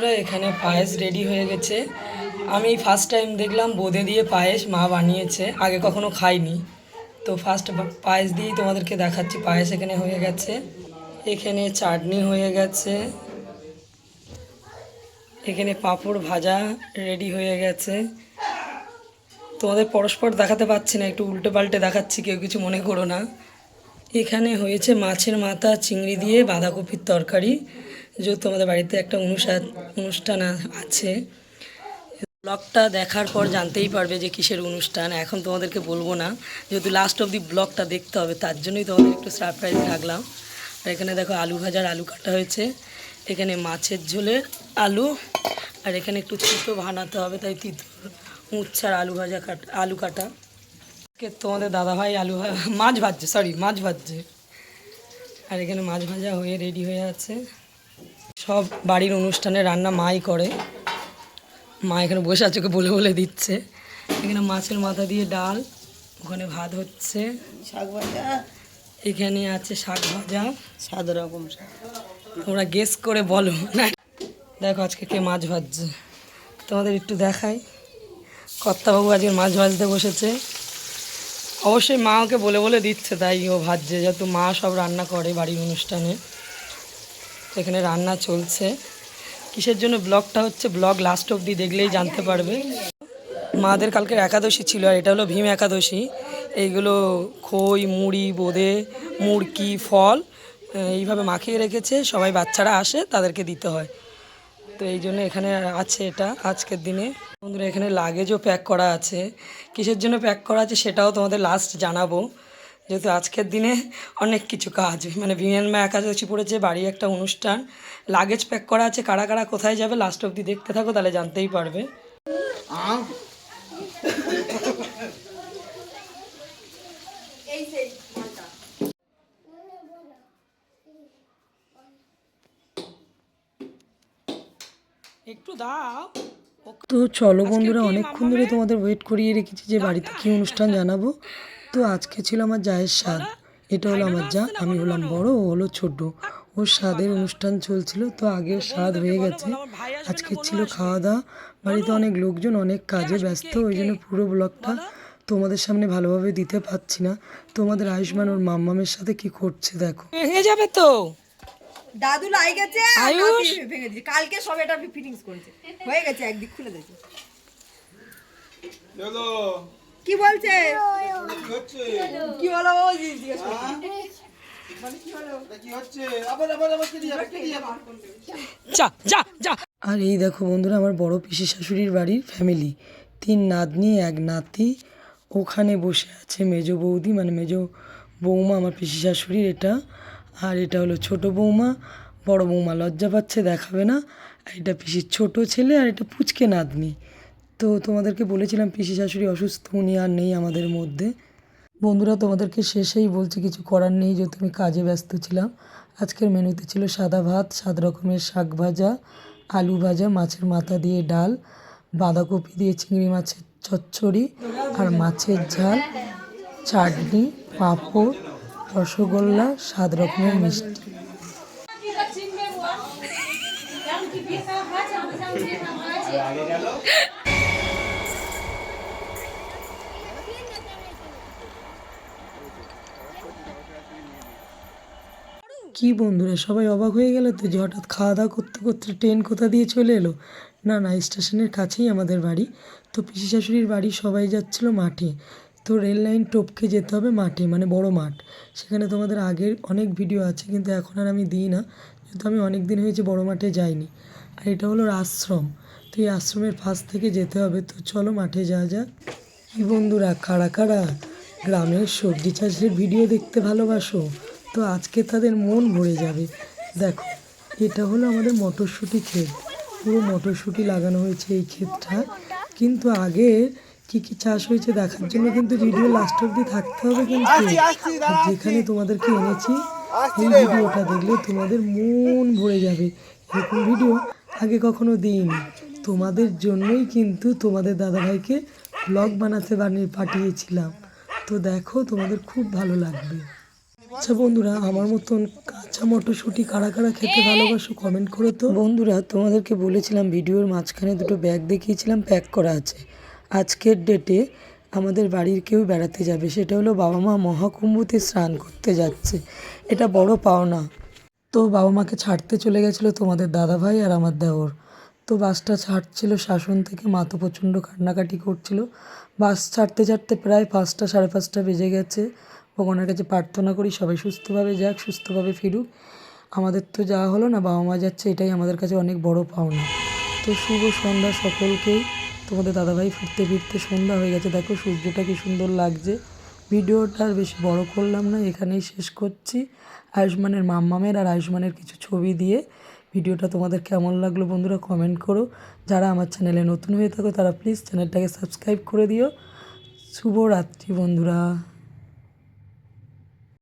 বন্ধুরা, এখানে পায়েস রেডি হয়ে গেছে। আমি ফার্স্ট টাইম দেখলাম, বোঁদে দিয়ে পায়েস মা বানিয়েছে, আগে কখনো খাইনি। তো ফার্স্ট পায়েস দিয়েই তোমাদেরকে দেখাচ্ছি, পায়েস এখানে হয়ে গেছে। এখানে চাটনি হয়ে গেছে। এখানে পাঁপড় ভাজা রেডি হয়ে গেছে। তোমাদের পরস্পর দেখাতে পাচ্ছি না, একটু উল্টে পাল্টে দেখাচ্ছি, কেউ কিছু মনে করো না। এখানে হয়েছে মাছের মাথা, চিংড়ি দিয়ে বাঁধাকপির তরকারি। যেহেতু আমাদের বাড়িতে একটা অনুষ্ঠান অনুষ্ঠান আছে। ব্লগটা দেখার পর জানতেই পারবে যে কিসের অনুষ্ঠান, এখন তোমাদেরকে বলব না। যেহেতু লাস্ট অব দি ব্লগটা দেখতে হবে, তার জন্যই তোমাদের একটু সারপ্রাইজ রাখলাম। আর এখানে দেখো আলু ভাজার আলু কাটা হয়েছে। এখানে মাছের ঝোলের আলু, আর এখানে একটু তিতো বানাতে হবে, তাই তিতো উচ্ছার আলু ভাজা কাটা আলু কাটা। তোমাদের দাদাভাই আলু মাছ ভাজছে সরি মাছ ভাজছে। আর এখানে মাছ ভাজা হয়ে রেডি হয়ে আছে। সব বাড়ির অনুষ্ঠানে রান্না মাই করে। মা এখানে বসে আছে ওকে বলে বলে দিচ্ছে। এখানে মাছের মাথা দিয়ে ডাল ওখানে ভাত হচ্ছে। শাক ভাজা। এখানে আছে শাক ভাজা। সাত রকম শাক। তোমরা গেস করে বলো। না দেখো আজকে কে মাছ ভাজছে। তোমাদের একটু দেখাই। কর্তাবাবু আজকে মাছ ভাজতে বসেছে। অবশ্যই মা ওকে বলে বলে দিচ্ছে তাই ও ভাজছে যেহেতু মা সব রান্না করে বাড়ির অনুষ্ঠানে। তো এখানে রান্না চলছে। কিসের জন্য ব্লগটা হচ্ছে ব্লগ লাস্ট অবধি দেখলেই জানতে পারবে। মাদের কালকের একাদশী ছিল আর এটা হলো ভীম একাদশী। এইগুলো খই, মুড়ি, বোঁদে, মুড়কি, ফল এইভাবে মাখিয়ে রেখেছে। সবাই বাচ্চারা আসে, তাদেরকে দিতে হয়। তো এই জন্য এখানে আছে এটা আজকের দিনে। বন্ধুরা, এখানে লাগেজও প্যাক করা আছে। কিসের জন্য প্যাক করা আছে সেটাও তোমাদের লাস্ট জানাব। যেহেতু আজকের দিনে অনেক কিছু কাজ মানে ভিএন মা একাদশী পড়েছে বাড়ি একটা অনুষ্ঠান লাগেজ প্যাক করা আছে কারা কারা কোথায় যাবে লাস্ট অবধি দেখতে থাকো তাহলে জানতেই পারবে। একটু দাও। তো চলো বন্ধুরা অনেকক্ষণ ধরে তোমাদের ওয়েট করিয়ে রেখেছি যে বাড়িতে কি অনুষ্ঠান জানাব। তো আজকে ছিল আমার জায়ের স্বাদ। এটা হলো আমার যা আমি হলাম বড় ও হলো ছোট। ওর স্বাদের অনুষ্ঠান চলছিল তো আগে স্বাদ হয়ে গেছে। আজকে ছিল খাওয়া দাওয়া বাড়িতে অনেক লোকজন অনেক কাজে ব্যস্ত ওই জন্য পুরো ব্লগটা তোমাদের সামনে ভালোভাবে দিতে পারছি না। তোমাদের আয়ুষ্মান ওর মাম্মামের সাথে কি করছে দেখো। ভেঙে যাবে তো। দাদু লাই গেছে আয়ুষ! ভেঙে দিয়েছে। কালকে সব এটা ফিটিংস করেছে। হয়ে গেছে একদিক খুলে চলো কি বলছে? কি হলো ও জিজ্ঞেস আর এই দেখো বন্ধুরা আমার বড় পিসি শাশুড়ির বাড়ির ফ্যামিলি তিন নাতনি এক নাতি। ওখানে বসে আছে মেজ বৌদি মানে মেজ বৌমা আমার পিসি শাশুড়ির এটা। আর এটা হলো ছোট বৌমা। বড় বৌমা লজ্জা পাচ্ছে দেখাবে না। আর এটা পিসির ছোট ছেলে আর এটা পুচকে নাতনি। তো তোমাদেরকে বলেছিলাম পিসি শাশুড়ি অসুস্থ, উনি আর নেই আমাদের মধ্যে। বন্ধুরা, তোমাদেরকে শেষেই বলছি, কিছু করার নেই, যেহেতু আমি কাজে ব্যস্ত ছিলাম। আজকের মেনুতে ছিল সাদা ভাত, সাত রকমের শাক ভাজা, আলু ভাজা, মাছের মাথা দিয়ে ডাল, বাঁধাকপি দিয়ে চিংড়ি মাছের চচ্চড়ি আর মাছের ঝাল, চাটনি, পাঁপড়, রসগোল্লা, সাত রকমের মিষ্টি। কি বন্ধুরা, সবাই অবাক হয়ে গেল তো যে হঠাৎ খাওয়া দাওয়া করতে করতে ট্রেন কোথা দিয়ে চলে এলো? না না, স্টেশনের কাছেই আমাদের বাড়ি। তো পিসি শাশুড়ির বাড়ি সবাই যাচ্ছিল মাঠে। তো রেল লাইন টপকে যেতে হবে মাঠে মানে বড় মাঠ। সেখানে তোমাদের আগের অনেক ভিডিও আছে, কিন্তু এখন আর আমি দিই না। যেহেতু আমি অনেক দিন হয়েছে বড় মাঠে যাইনি। আর এটা হলো আশ্রম। তো এই আশ্রমের পাশ থেকে যেতে হবে। তো চলো মাঠে যাওয়া যাক। কি বন্ধুরা, কারা কারা গ্রামের সবজি চাষের ভিডিও দেখতে ভালোবাসো? তো আজকে তাদের মন ভরে যাবে। দেখো এটা হলো আমাদের মটরশুঁটি ক্ষেত। পুরো মটরশুঁটি লাগানো হয়েছে এই ক্ষেতটা। কিন্তু আগে কি কি চাষ হয়েছে দেখার জন্য কিন্তু ভিডিও লাস্ট অব্দি থাকতে হবে কিন্তু। যেখানে তোমাদেরকে এনেছি এই ভিডিওটা দেখলে তোমাদের মন ভরে যাবে। এরকম ভিডিও আগে কখনো দিইনি। তোমাদের জন্যই কিন্তু তোমাদের দাদাভাইকে ব্লগ বানাতে বানিয়ে পাঠিয়েছিলাম। তো দেখো তোমাদের খুব ভালো লাগবে। আচ্ছা বন্ধুরা আমার মতন কাঁচা মটরশুঁটি কারা কারা খেতে ভালোবাসো কমেন্ট করো তো। বন্ধুরা তোমাদেরকে বলেছিলাম ভিডিওর মাঝখানে দুটো ব্যাগ দেখিয়েছিলাম প্যাক করা আছে। আজকের ডেটে আমাদের বাড়ির কেউ বেড়াতে যাবে সেটা হলো বাবা মা মহাকুম্ভতে স্নান করতে যাচ্ছে। এটা বড় পাওনা। তো বাবা মাকে ছাড়তে চলে গেছিল তোমাদের দাদা ভাই আর আমার দেওর। তো বাসটা ছাড়ছিল শাসন থেকে মা তো প্রচণ্ড কান্নাকাটি করছিল। বাস ছাড়তে ছাড়তে প্রায় পাঁচটা সাড়ে পাঁচটা বেজে গেছে। ভগবানের কাছে প্রার্থনা করি, সবাই সুস্থভাবে যাক, সুস্থভাবে ফিরুক। আমাদের তো যাওয়া হলো না, বাবা মা যাচ্ছে, এটাই আমাদের কাছে অনেক বড় পাওনা। তো শুভ সন্ধ্যা সকলকেই। তোমাদের দাদাভাই ফিরতে ফিরতে সন্ধ্যা হয়ে গেছে। দেখো সূর্যটা কি সুন্দর লাগছে। ভিডিওটা আর বেশি বড় করলাম না, এখানেই শেষ করছি। আয়ুষ্মানের মাম্মামের আর আয়ুষ্মানের কিছু ছবি দিয়ে ভিডিওটা তোমাদের কেমন লাগল বন্ধুরা কমেন্ট করো। যারা আমার চ্যানেলে নতুন হয়ে থাকো, তারা প্লিজ চ্যানেলটাকে সাবস্ক্রাইব করে দিও। শুভরাত্রি বন্ধুরা।